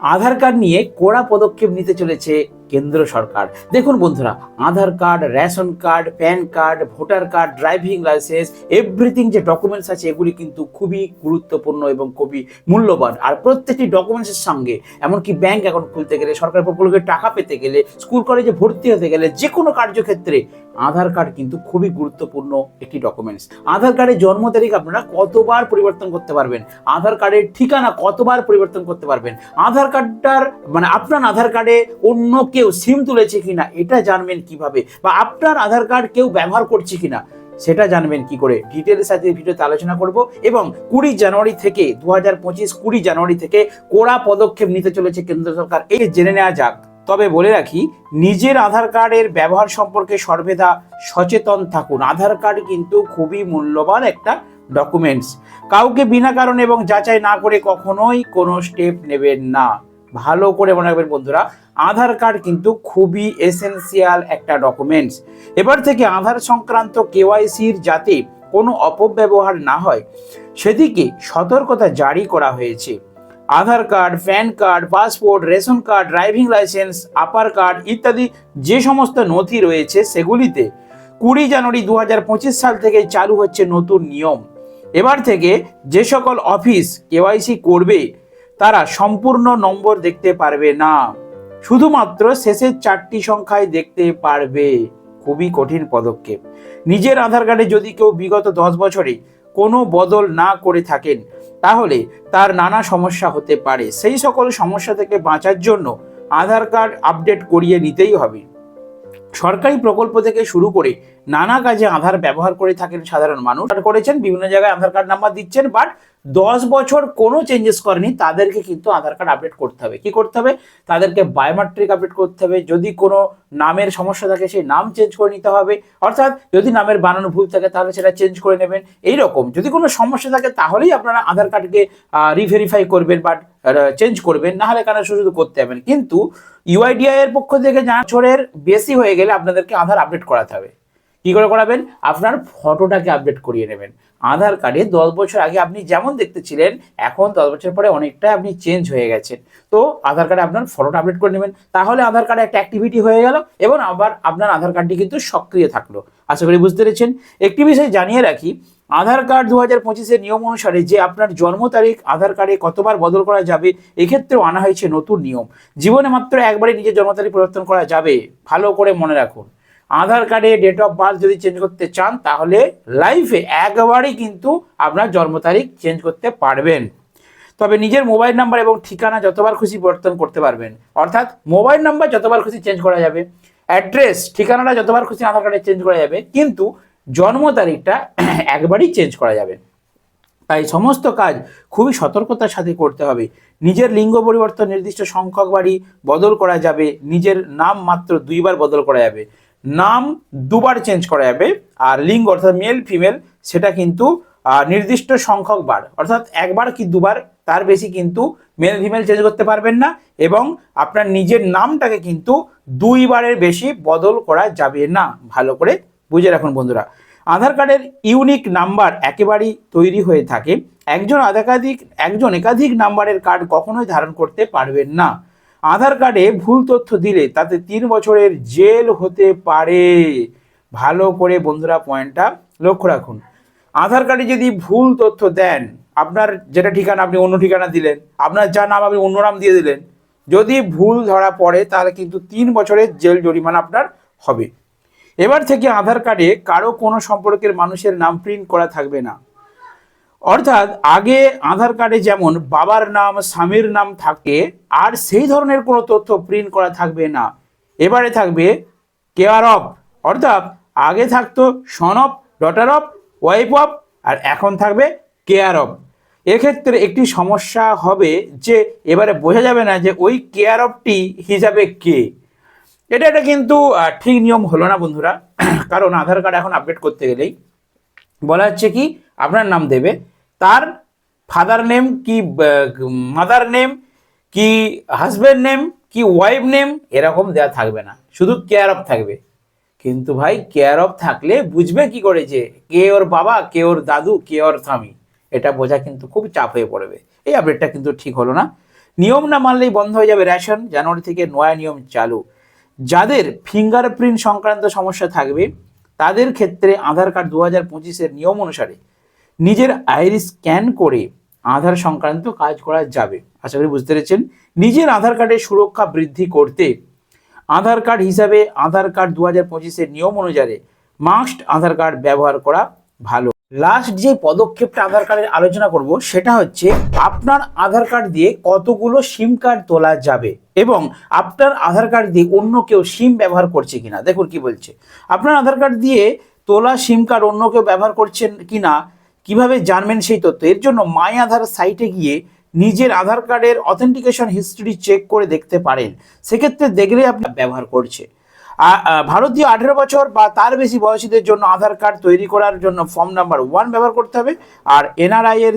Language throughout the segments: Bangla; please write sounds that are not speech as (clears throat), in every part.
আধার কার্ড নিয়ে কড়া পদক্ষেপ নিতে চলেছে কেন্দ্র সরকার। দেখুন বন্ধুরা, Aadhaar card, ration card, PAN card, voter card, driving licence everything যে ডকুমেন্টস আছে, এগুলি কিন্তু খুবই গুরুত্বপূর্ণ এবং খুবই মূল্যবান। আর প্রত্যেকটি ডকুমেন্টসের সঙ্গে, এমনকি ব্যাংক অ্যাকাউন্ট খুলতে গেলে সরকার প্রকল্পে টাকা পেতে গেলে স্কুল কলেজে ভর্তি হতে গেলে যে কোনো কার্যক্ষেত্রে আধার কার্ড কিন্তু খুবই গুরুত্বপূর্ণ একটি ডকুমেন্টস আধার কার্ডের জন্ম তারিখ আপনারা কতবার পরিবর্তন করতে পারবেন? আধার কার্ডের ঠিকানা কতবার পরিবর্তন করতে পারবেন? আধার কার্ডটার মানে আপনার আধার কার্ডে অন্য কেউ সিম তুলেছে কিনা, এটা জানবেন কীভাবে? বা আপনার আধার কার্ড কেউ ব্যবহার করছে কিনা, সেটা জানবেন কি করে? ডিটেলস আজকে ভিডিওতে আলোচনা করব এবং কুড়ি জানুয়ারি থেকে দু হাজার পঁচিশ কুড়ি জানুয়ারি থেকে কড়া পদক্ষেপ নিতে চলেছে কেন্দ্র সরকার। এই জেনে নেওয়া যাক তবে বলে রাখি, নিজের আধার কার্ডের ব্যবহার সম্পর্কে সর্বেদা সচেতন থাকুন। আধার কার্ড কিন্তু খুবই মূল্যবান একটা ডকুমেন্টস কাউকে বিনা কারণে এবং যাচাই না করে কখনোই কোনো স্টেপ নেবেন না। ভালো করে মনে রাখবেন বন্ধুরা, আধার কার্ড কিন্তু খুবই এসেনশিয়াল একটা ডকুমেন্টস এবার থেকে আধার সংক্রান্ত কেওয়াইসির যাতে কোনো অপব্যবহার না হয়, সেদিকে সতর্কতা জারি করা হয়েছে। Aadhaar card, PAN card, passport, ration card, driving licence, APAAR card ইত্যাদি যে সমস্ত নথি রয়েছে সেগুলিতে কুড়ি জানুয়ারি দু পঁচিশ সাল থেকে চালু হচ্ছে নতুন নিয়ম। এবার থেকে যে সকল অফিস কেওয়াইসি করবে, তারা সম্পূর্ণ নম্বর দেখতে পারবে না। শুধুমাত্র শেষের চারটি সংখ্যায় দেখতে পারবে। খুবই কঠিন পদক্ষেপ। নিজের আধার কার্ডে যদি কেউ বিগত দশ বছরে কোনো বদল না করে থাকেন তাহলে তার নানা সমস্যা হতে পারে। সেই সকল সমস্যা থেকে বাঁচার জন্য আধার কার্ড আপডেট করিয়ে নিতেই হবে। সরকারি প্রকল্প থেকে শুরু করে নানা কাজে আধার ব্যবহার করে থাকেন সাধারণ মানুষ। করেছেন, বিভিন্ন জায়গায় আধার কার্ড নাম্বার দিচ্ছেন বাট দশ বছর কোনো চেঞ্জেস করেনি, তাদেরকে কিন্তু আধার কার্ড আপডেট করতে হবে। কি করতে হবে? তাদেরকে বায়োমেট্রিক আপডেট করতে হবে। যদি কোনো নামের সমস্যা থাকে, সেই নাম চেঞ্জ করে নিতে হবে। অর্থাৎ যদি নামের বানানো ভুল থাকে, তাহলে সেটা চেঞ্জ করে নেবেন। এই রকম যদি কোনো সমস্যা থাকে, তাহলেই আপনারা আধার কার্ডকে রিভেরিফাই করবেন বাট চেঞ্জ করবেন, না হলে কেন শুধু করতে হবেন কিন্তু ইউআইডিআই এর পক্ষ থেকে যা বছরের বেশি হয়ে গেলে আপনাদেরকে আধার আপডেট করাতে হবে। কি করে করাবেন? আপনার ফটোটাকে আপডেট করিয়ে নেবেন। আধার কার্ডে দশ বছর আগে আপনি যেমন দেখতে ছিলেন এখন দশ বছর পরে অনেকটাই আপনি চেঞ্জ হয়ে গেছেন। তো আধার কার্ডে আপনার ফটোটা আপডেট করে নেবেন। তাহলে আধার কার্ডে একটা অ্যাক্টিভিটি হয়ে গেল এবং আবার আপনার আধার কার্ডটি কিন্তু সক্রিয় থাকল। আশা করি বুঝতে পেরেছেন। একটি বিষয় জানিয়ে রাখি আধার কার্ড দু হাজার পঁচিশের নিয়ম অনুসারে যে আপনার জন্ম তারিখ, আধার কার্ডে কতবার বদল করা যাবে, এক্ষেত্রেও আনা হয়েছে নতুন নিয়ম। জীবনে মাত্র একবারই নিজের জন্ম তারিখ পরিবর্তন করা যাবে, ভালো করে মনে রাখুন। আধার কার্ডে ডেট অফ বার্থ যদি চেঞ্জ করতে চান, তাহলে লাইফে একবারই কিন্তু আপনার জন্ম তারিখ চেঞ্জ করতে পারবেন। তবে নিজের মোবাইল নাম্বার এবং ঠিকানা যতবার খুশি পরিবর্তন করতে পারবেন। অর্থাৎ মোবাইল নাম্বার যতবার খুশি চেঞ্জ করা যাবে অ্যাড্রেস ঠিকানাটা যতবার খুশি আধার কার্ডে চেঞ্জ করা যাবে, কিন্তু জন্ম তারিখটা একবারই চেঞ্জ করা যাবে। তাই সমস্ত কাজ খুবই সতর্কতার সাথে করতে হবে। নিজের লিঙ্গ পরিবর্তন, নির্দিষ্ট সংখ্যক বাড়ি বদল করা যাবে। নিজের নাম মাত্র দুইবার বদল করা যাবে। নাম দুবার চেঞ্জ করা যাবে। আর লিঙ্গ অর্থাৎ মেল ফিমেল সেটা কিন্তু নির্দিষ্ট সংখ্যক বার। অর্থাৎ একবার কি দুবার, তার বেশি কিন্তু মেল ফিমেল চেঞ্জ করতে পারবেন না। এবং আপনার নিজের নামটাকে কিন্তু দুইবারের বেশি বদল করা যাবে না। ভালো করে বুঝে রাখুন বন্ধুরা। আধার কার্ডের ইউনিক নাম্বার একেবারেই তৈরি হয়ে থাকে। একজন একাধিক একজন একাধিক নাম্বারের কার্ড কখনোই ধারণ করতে পারবেন না। আধার কার্ডে ভুল তথ্য দিলে তাতে তিন বছরের জেল হতে পারে। ভালো করে বন্ধুরা পয়েন্টটা লক্ষ্য রাখুন। আধার কার্ডে যদি ভুল তথ্য দেন, আপনার যেটা ঠিকানা আপনি অন্য ঠিকানা দিলেন, আপনার যা নাম আপনি অন্য নাম দিয়ে দিলেন, যদি ভুল ধরা পড়ে তাহলে কিন্তু তিন বছরের জেল জরিমানা আপনার হবে। এবার থেকে আধার কার্ডে কারও কোনো সম্পর্কের মানুষের নাম প্রিন্ট করা থাকবে না। অর্থাৎ আগে আধার কার্ডে যেমন বাবার নাম, স্বামীর নাম থাকে, আর সেই ধরনের কোনো তথ্য প্রিন্ট করা থাকবে না। এবারে থাকবে কেয়ার অফ অর্থাৎ আগে থাকতো son of daughter of wife of আর এখন থাকবে কেয়ার অফ এক্ষেত্রে একটি সমস্যা হবে যে এবারে বোঝা যাবে না যে ওই কেয়ার অফটি হিসাবে কে। এটা এটা কিন্তু ঠিক নিয়ম হলো না বন্ধুরা। (clears throat) কারণ আধার কার্ড এখন আপডেট করতে গেলেই। বলা হচ্ছে কি, আপনার নাম দেবে। তার ফাদার নেম কি মাদার নেম কি হাজব্যান্ড নেম কি ওয়াইফ নেম এরকম দেওয়া থাকবে না। শুধু কেয়ার অফ থাকবে। কিন্তু ভাই কেয়ার অফ থাকলে বুঝবে কি করে যে কে ওর বাবা, কে ওর দাদু, কে ওর স্বামী। এটা বোঝা কিন্তু খুব চাপ হয়ে পড়বে। এই আপডেটটা কিন্তু ঠিক হলো না। নিয়ম না মানলেই বন্ধ হয়ে যাবে রেশন জানুয়ারি থেকে নয়া নিয়ম চালু। যাদের ফিঙ্গারপ্রিন্ট সংক্রান্ত সমস্যা থাকবে, তাদের ক্ষেত্রে আধার কার্ড দু হাজার পঁচিশের নিয়ম অনুসারে নিজের আইরিস স্ক্যান করে আধার সংক্রান্ত কাজ করা যাবে। আশা করি বুঝতে পেরেছেন? নিজের আধার কার্ডের সুরক্ষা বৃদ্ধি করতে আধার কার্ড হিসাবে আধার কার্ড দু হাজার পঁচিশের নিয়ম অনুসারে মাস্ট আধার কার্ড ব্যবহার করা ভালো। লাস্ট যে পদক্ষেপটা আধার কার্ডের আলোচনা করব, সেটা হচ্ছে আপনার আধার কার্ড দিয়ে কতগুলো সিম কার্ড তোলা যাবে এবং আপনার আধার কার্ড দিয়ে অন্য কেউ সিম ব্যবহার করছে কিনা। দেখুন কি বলছে। আপনার আধার কার্ড দিয়ে তোলা সিম কার্ড অন্য কেউ ব্যবহার করছেন কিনা, কীভাবে জানবেন সেই তথ্য? এর জন্য মাই আধার সাইটে গিয়ে নিজের আধার কার্ডের অথেন্টিকেশন হিস্ট্রি চেক করে দেখতে পারেন। সেক্ষেত্রে দেখলে আপনি ব্যবহার করছে। ভারতীয় আঠেরো বছর বা তার বেশি বয়সীদের জন্য আধার কার্ড তৈরি করার জন্য ফর্ম নাম্বার ওয়ান ব্যবহার করতে হবে। আর এনআরআই এর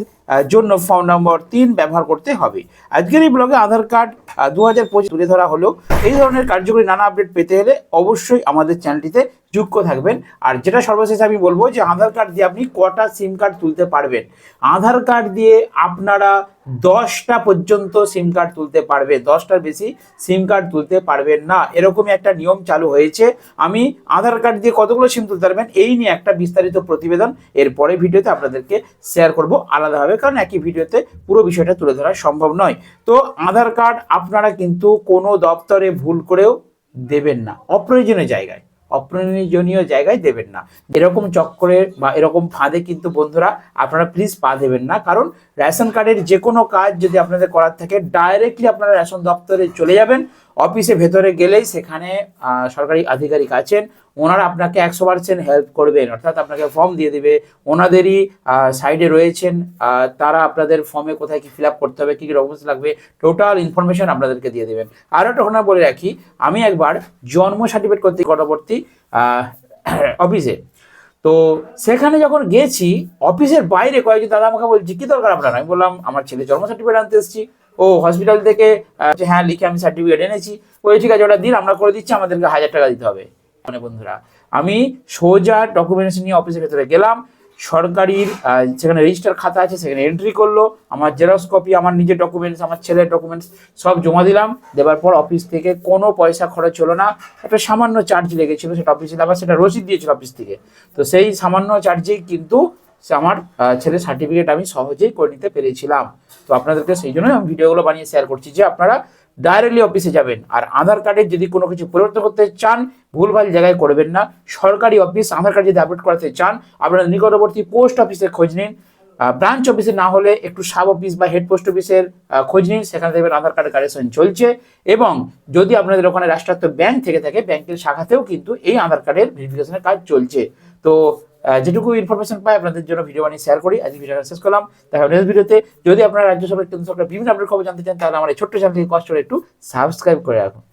জন্য ফর্ম নম্বর তিন ব্যবহার করতে হবে। আজকের এই ব্লগে আধার কার্ড দু হাজার পঁচিশ তুলে ধরা হলো। এই ধরনের কার্যকরী নানা আপডেট পেতে হলে অবশ্যই আমাদের চ্যানেলটিতে যুক্ত থাকবেন। আর যেটা সর্বশেষ আমি বলব যে, আধার কার্ড দিয়ে আপনি কটা সিম কার্ড তুলতে পারবেন। আধার কার্ড দিয়ে আপনারা দশটা পর্যন্ত সিম কার্ড তুলতে পারবে। দশটার বেশি সিম কার্ড তুলতে পারবেন না। এরকমই একটা নিয়ম চালু হয়েছে। আমি আধার কার্ড দিয়ে কতগুলো সিম তুলতে পারবেন, এই নিয়ে একটা বিস্তারিত প্রতিবেদন এর পরে ভিডিওতে আপনাদেরকে শেয়ার করব। আলাদাভাবে কারণ একই ভিডিওতে পুরো বিষয়টা তুলে ধরা সম্ভব নয়। তো আধার কার্ড আপনারা কিন্তু কোনো দপ্তরে ভুল করেও দেবেন না। অপ্রয়োজনীয় জায়গায় অপ্রয়োজনীয় জায়গায় দেবেন না। এরকম চক্করে বা এরকম ফাঁদে কিন্তু বন্ধুরা আপনারা প্লিজ পা দেবেন না। কারণ রেশন কার্ডের যে কোনো কাজ যদি আপনাদের করার থাকে ডাইরেক্টলি আপনারা রেশন দপ্তরে চলে যাবেন। অফিসে ভেতরে গেলেই সেখানে সরকারি আধিকারিক আছেন। ওনারা আপনাকে একশো পার্সেন্ট হেল্প করবেন, অর্থাৎ আপনাকে ফর্ম দিয়ে দেবে। ওনাদেরই সাইডে রয়েছেন তারা আপনাদের ফর্মে কোথায় কী ফিল আপ করতে হবে, কী কী ডকুমেন্টস লাগবে, টোটাল ইনফরমেশন আপনাদেরকে দিয়ে দেবেন। আরও একটা ঘটনা বলে রাখি, আমি একবার জন্ম সার্টিফিকেট করতে নিকটবর্তী অফিসে। তো সেখানে যখন গেছি, অফিসের বাইরে কয়েকজন দাদা আমাকে বলছি, কি দরকার আপনার? আমি বললাম, আমার ছেলে জন্ম সার্টিফিকেট আনতে এসেছি। ও হসপিটাল থেকে হ্যাঁ লিখে আমি সার্টিফিকেট এনেছি। ওই ঠিক আছে, ওটা দিন, আমরা করে দিচ্ছি, আমাদেরকে হাজার টাকা দিতে হবে। মানে বন্ধুরা, আমি সোজা ডকুমেন্টস নিয়ে অফিসের ভেতরে গেলাম। সরকারির সেখানে রেজিস্টার খাতা আছে, সেখানে এন্ট্রি করল। আমার জেরক্স কপি আমার নিজের ডকুমেন্টস আমার ছেলের ডকুমেন্টস সব জমা দিলাম। দেওয়ার পর অফিস থেকে কোনো পয়সা খরচ হলো না। একটা সামান্য চার্জ লেগেছিল সেটা অফিসে আবার সেটা রসিদ দিয়েছিল অফিস থেকে। তো সেই সামান্য চার্জেই কিন্তু সে আমার ছেলের সার্টিফিকেট আমি সহজেই করে নিতে পেরেছিলাম। তো আপনাদেরকে সেই জন্যই আমি ভিডিওগুলো বানিয়ে শেয়ার করছি যে আপনারা ডাইরেক্টলি অফিসে যাবেন। আর আধার কার্ডের যদি কোনো কিছু পরিবর্তন করতে চান, ভুলভাল জায়গায় করবেন না। সরকারি অফিস আধার কার্ড যদি আপডেট করাতে চান, আপনারা নিকটবর্তী পোস্ট অফিসে খোঁজ নিন। ব্রাঞ্চ অফিসে না হলে একটু সাব অফিস বা হেড পোস্ট অফিসের খোঁজ নিন। সেখানে দেখবেন আধার কার্ডের কারেকশন চলছে। এবং যদি আপনাদের ওখানে রাষ্ট্রায়ত্ত ব্যাংক থেকে থাকে ব্যাংকের শাখাতেও কিন্তু এই আধার কার্ডের ভেরিফিকেশনের কাজ চলছে। তো যেটুকু ইনফরমেশন পাই আপনাদের জন্য ভিডিও বানিয়ে শেয়ার করি। আজকে ভিডিওটা শেষ করলাম। হবে নেক্সট ভিডিওতে যদি আপনারা রাজ্য সরকার কেন্দ্র সরকার বিভিন্ন আপনার খবর জানতে চান, তাহলে আমার এই ছোট্ট চ্যানেলকে কষ্ট করে একটু সাবস্ক্রাইব করে রাখুন।